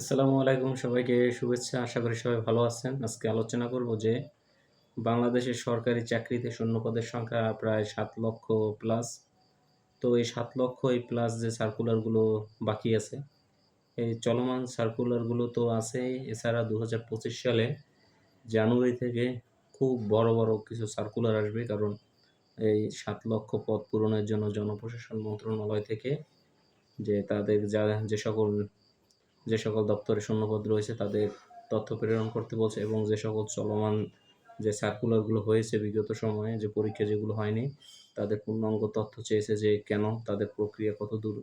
আসসালামু আলাইকুম সবাইকে, শুভেচ্ছা। আশা করি সবাই ভালো আছেন। আজকে আলোচনা করব যে বাংলাদেশের সরকারি চাকরিতে শূন্যপদের সংখ্যা প্রায় সাত লক্ষ প্লাস তো এই সাত লক্ষ এই প্লাস যে সার্কুলারগুলো বাকি আছে, এই চলমান সার্কুলারগুলো তো আছেই এছাড়া দু হাজার পঁচিশ সালে জানুয়ারি থেকে খুব বড় বড় কিছু সার্কুলার আসবে, কারণ এই সাত লক্ষ পদ পূরণের জন্য জনপ্রশাসন মন্ত্রণালয় থেকে যে তাদের যা, যে সকল যে সকল দপ্তরে শূন্যপদ রয়েছে তাদের তথ্য প্রেরণ করতে বলছে এবং যে সকল চলমান যে সার্কুলারগুলো হয়েছে বিগত সময়ে, যে পরীক্ষা যেগুলো হয়নি, তাদের পূর্ণাঙ্গ তথ্য চেয়েছে যে কেন তাদের প্রক্রিয়া কত দূর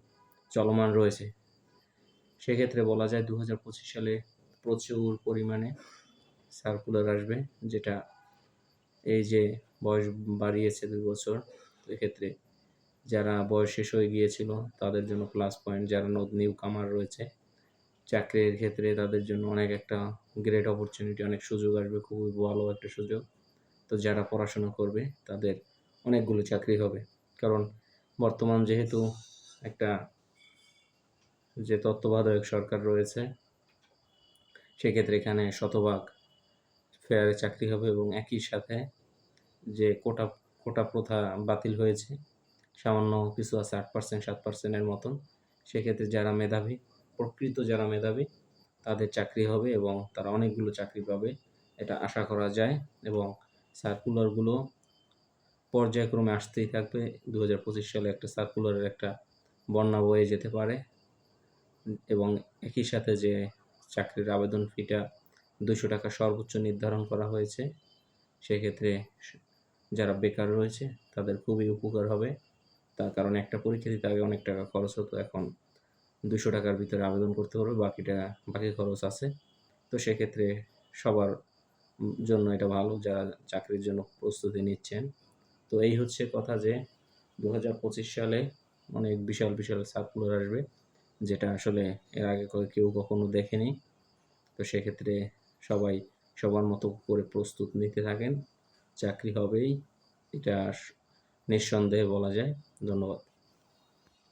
চলমান রয়েছে। সেক্ষেত্রে বলা যায় দু হাজার পঁচিশ সালে প্রচুর পরিমাণে সার্কুলার আসবে, যেটা এই যে বয়স বাড়িয়েছে দুই বছর এক্ষেত্রে যারা বয়স শেষ হয়ে গিয়েছিল তাদের জন্য প্লাস পয়েন্ট যারা নিউ কামার রয়েছে চাকরির ক্ষেত্রে তাদের জন্য অনেক একটা গ্রেট অপরচুনিটি অনেক সুযোগ আসবে, খুবই ভালো একটা সুযোগ। তো যারা পড়াশোনা করবে, তাদের অনেকগুলো চাকরি হবে। কারণ বর্তমান যেহেতু একটা যে তত্ত্বাবধায়ক সরকার রয়েছে, সেক্ষেত্রে এখানে শতভাগ ফেয়ারে চাকরি হবে এবং একই সাথে যে কোটা কোটা প্রথা বাতিল হয়েছে, সামান্য কিছু আছে, আট পার্সেন্ট সাত পার্সেন্টের মতন, সেক্ষেত্রে যারা মেধাবী প্রকৃত যারা মেধাবী, তাদের চাকরি হবে এবং তারা অনেকগুলো চাকরি পাবে। এটা আশা করা যায় এবং সার্কুলারগুলো পর্যায়ক্রমে আসতেই থাকবে। দু হাজার পঁচিশ সালে একটা সার্কুলারের একটা বন্যা বয়ে যেতে পারে এবং একই সাথে যে চাকরির আবেদন ফিটা দুশো টাকা সর্বোচ্চ নির্ধারণ করা হয়েছে, সেক্ষেত্রে যারা বেকার রয়েছে তাদের খুবই উপকার হবে। তার কারণ একটা পরীক্ষা দিতে আগে অনেক টাকা খরচ হতো, এখন দুশো টাকার ভিতরে আবেদন করতে পারবে বাকিটা, বাকি খরচ আছে। তো সেক্ষেত্রে সবার জন্য এটা ভালো, যারা চাকরির জন্য প্রস্তুতি নিচ্ছেন। তো এই হচ্ছে কথা যে দু হাজার পঁচিশ সালে অনেক বিশাল বিশাল সার্কুলার আসবে, যেটা আসলে এর আগে কেউ কখনো দেখেনি। তো সেক্ষেত্রে সবাই সবার মতো করে প্রস্তুত নিতে থাকেন। চাকরি হবেই, এটা নিঃসন্দেহে বলা যায়। ধন্যবাদ।